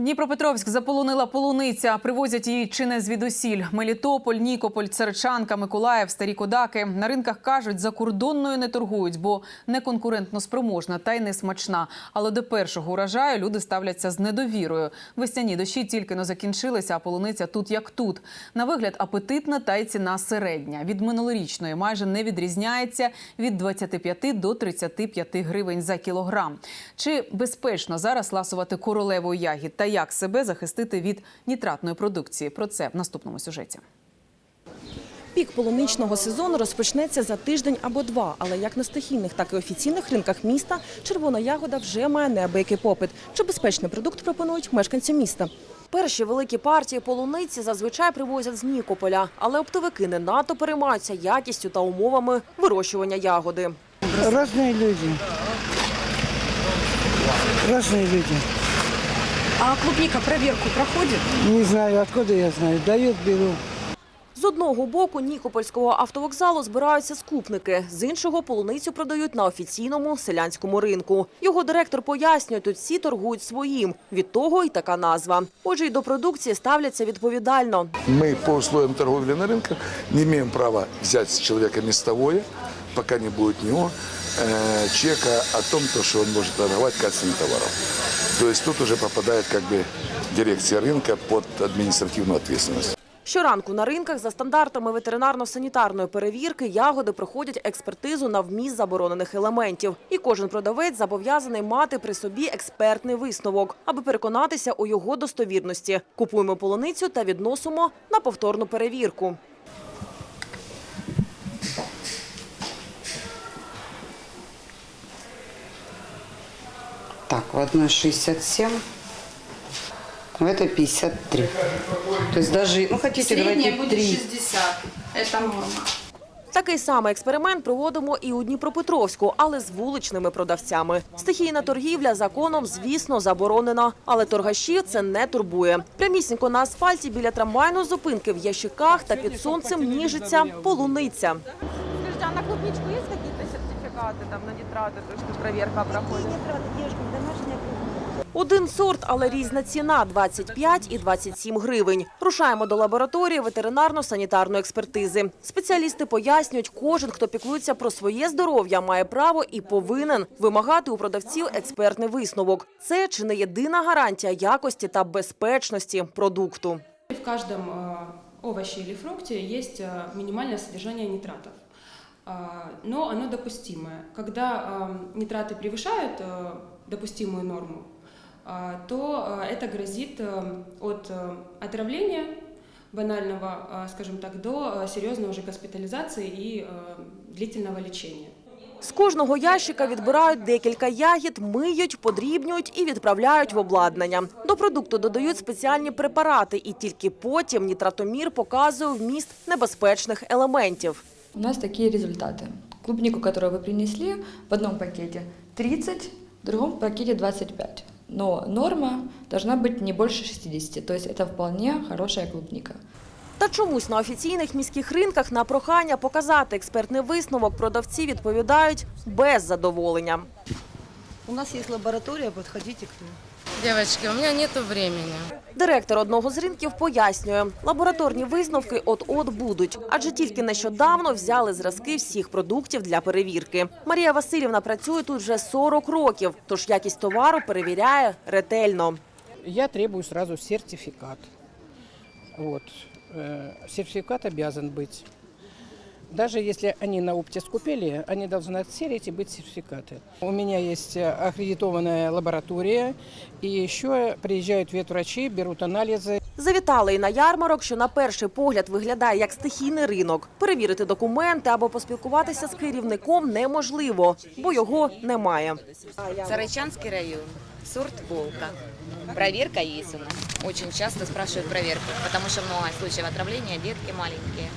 Дніпропетровськ заполонила полуниця. Привозять її чи не звідусіль. Мелітополь, Нікополь, Церчанка, Миколаїв, Старі Кодаки. На ринках кажуть, закордонною не торгують, бо не конкурентно спроможна та й не смачна. Але до першого урожаю люди ставляться з недовірою. Весняні дощі тільки но закінчилися, а полуниця тут як тут. На вигляд апетитна та й ціна середня. Від минулорічної майже не відрізняється від 25 до 35 гривень за кілограм. Чи безпечно зараз ласувати королеву ягід та як себе захистити від нітратної продукції? Про це в наступному сюжеті. Пік полуничного сезону розпочнеться за тиждень або два, але як на стихійних, так і офіційних ринках міста червона ягода вже має неабиякий попит. Чи безпечний продукт пропонують мешканці міста? Перші великі партії полуниці зазвичай привозять з Нікополя, але оптовики не надто переймаються якістю та умовами вирощування ягоди. Разные люди. Разные люди. А клубника проверку проходит? Не знаю, откуда я знаю. Дают, беру. З одного боку Нікопольського автовокзалу збираються скупники, з іншого полуницю продають на офіційному селянському ринку. Його директор пояснює, тут всі торгують своїм. Від того й така назва. Отже, й до продукції ставляться відповідально. Мы по условиям торговли на рынке не имеем права взять с человека местовое, пока не будет у него э, чека о том, то, что он может торговать качественным товаром. То есть тут уже попадает как бы дирекция рынка под административную ответственность. Щоранку на ринках за стандартами ветеринарно-санітарної перевірки ягоди проходять експертизу на вміст заборонених елементів. І кожен продавець зобов'язаний мати при собі експертний висновок, аби переконатися у його достовірності. Купуємо полуницю та відносимо на повторну перевірку. Так, в одной 67, в этой 53. То есть даже, ну хотите, Средняя давайте будет 3. 60. Это норма. Такий самий експеримент проводимо і у Дніпропетровську, але з вуличними продавцями. Стихійна торгівля законом, звісно, заборонена, але торгашів це не турбує. Прямісінько на асфальті біля трамвайної зупинки в ящиках та під сонцем ніжиться полуниця. Скажите, а на клубничку есть какие-то сертификаты там на нитраты, то что проверка проходит? Один сорт, але різна ціна 25 і 27 гривень. Рушаємо до лабораторії ветеринарно-санітарної експертизи. Спеціалісти пояснюють, кожен, хто піклується про своє здоров'я, має право і повинен вимагати у продавців експертний висновок. Це чи не єдина гарантія якості та безпечності продукту. В каждом э, овоще или фрукте есть э, минимальное содержание нитратов. А, Но оно допустимое. Когда э, нитраты превышают э, допустимую норму, а, то э, это грозит э, от э, отравления банального, э, скажем так, до э, серьезной уже госпитализации и э, длительного лечения. З кожного ящика відбирають декілька ягід, миють, подрібнюють і відправляють в обладнання. До продукту додають спеціальні препарати, і тільки потім нітратомір показує вміст небезпечних елементів. У нас такие результаты. Клубнику, которую вы принесли, в одном пакете 30, в другом пакете 25. Но норма должна быть не больше 60, то есть это вполне хорошая клубника. Та чомусь на офіційних міських ринках на прохання показати експертний висновок продавці відповідають без задоволення. У нас есть лаборатория, подходите к ней. Девочки, у меня нету времени. Директор одного з ринків пояснює, лабораторні висновки от-от будуть, адже тільки нещодавно взяли зразки всіх продуктів для перевірки. Марія Васильівна працює тут вже 40 років, тож якість товару перевіряє ретельно. Я требую сразу сертификат. Вот. Э, Сертификат обязан быть. Даже если они на опте скупили, они должны отсерить и быть сертификаты. У меня есть э, аккредитованная лаборатория, и еще приезжают ветврачи, берут анализы. Завітали і на ярмарок, що на перший погляд виглядає як стихійний ринок. Перевірити документи або поспілкуватися з керівником неможливо, бо його немає. Сарайчанский район, сорт «Волка». Проверка есть у нас. Очень часто спрашивают проверку, потому что много случаев отравления, детки маленькие.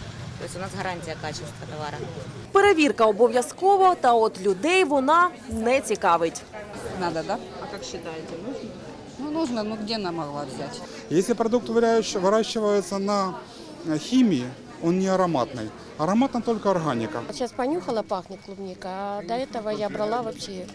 То есть у нас гарантия качества товара. Перевірка обов'язково, та от людей вона не цікавить. Надо, да? А как считаете, нужно? Ну нужно, ну где она могла взять? Если продукт выращ- выращивается на э, химии, он не ароматный. Ароматна только органика. Сейчас понюхала, пахнет клубника, а до этого я брала вообще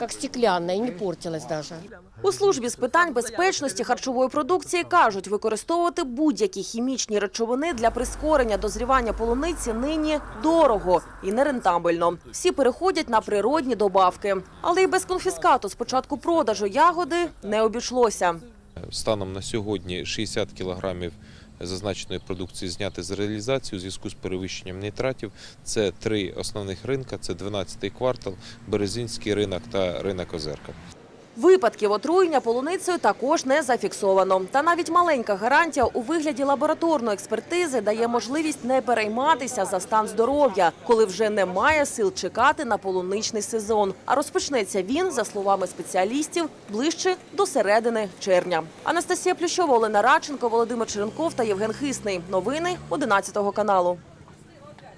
как стеклянная, не портилась даже. У службі з питань безпечності харчової продукції кажуть, використовувати будь-які хімічні речовини для прискорення дозрівання полуниці нині дорого і нерентабельно. Всі переходять на природні добавки. Але й без конфіскату з початку продажу ягоди не обійшлося. Станом на сьогодні 60 кілограмів зазначеної продукції зняти з реалізації у зв'язку з перевищенням нітратів. Це три основних ринка: це 12-й квартал, Березінський ринок та ринок Озерка. Випадків отруєння полуницею також не зафіксовано. Та навіть маленька гарантія у вигляді лабораторної експертизи дає можливість не перейматися за стан здоров'я, коли вже немає сил чекати на полуничний сезон. А розпочнеться він, за словами спеціалістів, ближче до середини червня. Анастасія Плющова, Олена Радченко, Володимир Черенков та Євген Хисний. Новини 11 каналу.